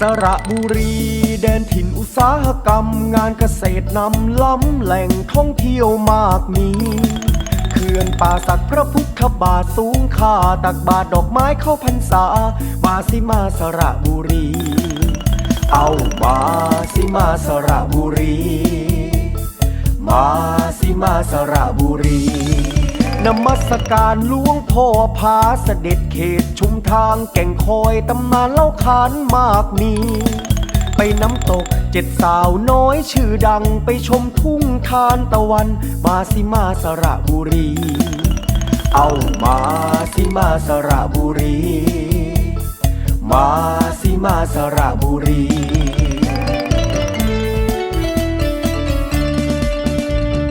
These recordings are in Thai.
สระบุรีแดนถิ่นอุตสาหกรรม งานเกษตรนำล้ำแหล่งท่องเที่ยวมากมีเขื่อนป่าสักพระพุทธบาทสูงค่าตักบาทดอกไม้เข้าพรรษา มาสิมาสระบุรี เอามาสิมาสระบุรี มาสิมาสระบุรีนมัสการหลวงพ่อพาเสด็จเขต ทางแก่งคอยตำนานเล่าขานมากมี ไปน้ำตกเจ็ดสาวน้อยชื่อดังไปชมทุ่งทานตะวัน มาสิมาสระบุรี เอามาสิมาสระบุรี มาสิมาสระบุรี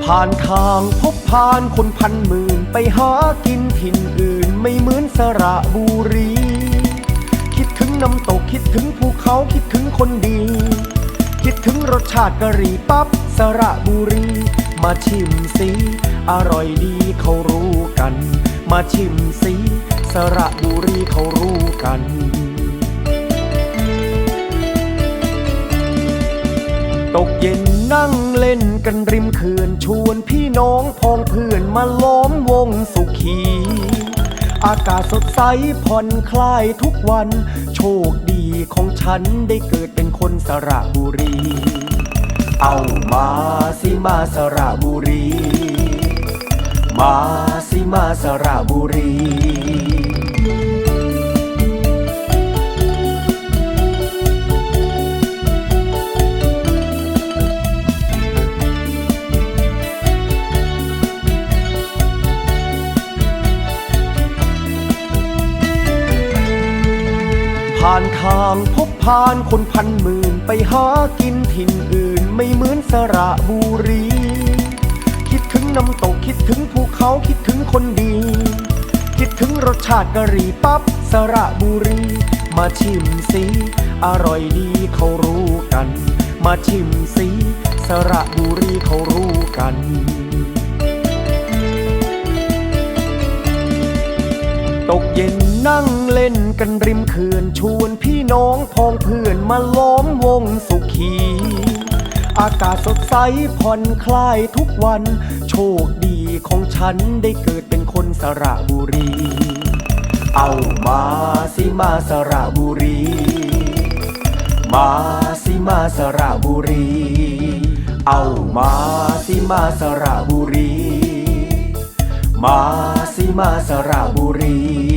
ผ่านทางพบผ่านคนพันหมื่นไปหากินถิ่นอื่น ไม่เหมือนสระบุรี คิดถึงน้ำตกคิดถึงภูเขาคิดถึงคนดี คิดถึงรสชาติกะหรี่ปั๊บสระบุรี มาชิมสิอร่อยดีเขารู้กัน มาชิมสิสระบุรีเขารู้กันตกเย็นนั่งเล่นกันริมเขื่อนชวนพี่น้องพองเพื่อนมาล้อมวงสุขี อากาศสดใสผ่อนคลายทุกวัน โชคดีของฉันได้เกิดเป็นคนสระบุรี เอามาสิมาสระบุรี มาสิมาสระบุรี ผ่านทางพบผ่านคนพันหมื่นไปหากินถิ่นอื่นไม่เหมือนสระบุรี คิดถึงน้ำตกคิดถึงภูเขาคิดถึงคนดี คิดถึงรสชาติกะหรี่ปั๊บสระบุรี มาชิมสิอร่อยดีเขารู้กัน มาชิมสิสระบุรีเขารู้กันตกเย็นนั่ง ล่นกันริมเขื่อนชวนพี่น้องพองเพื่อนมาล้อมวงสุขี อากาศสดใสผ่อนคลายทุกวัน โชคดีของฉันได้เกิดเป็นคนสระบุรี เอามาสิมาสระบุรี มาสิมาสระบุรี เอามาสิมาสระบุรี มาสิมาสระบุรี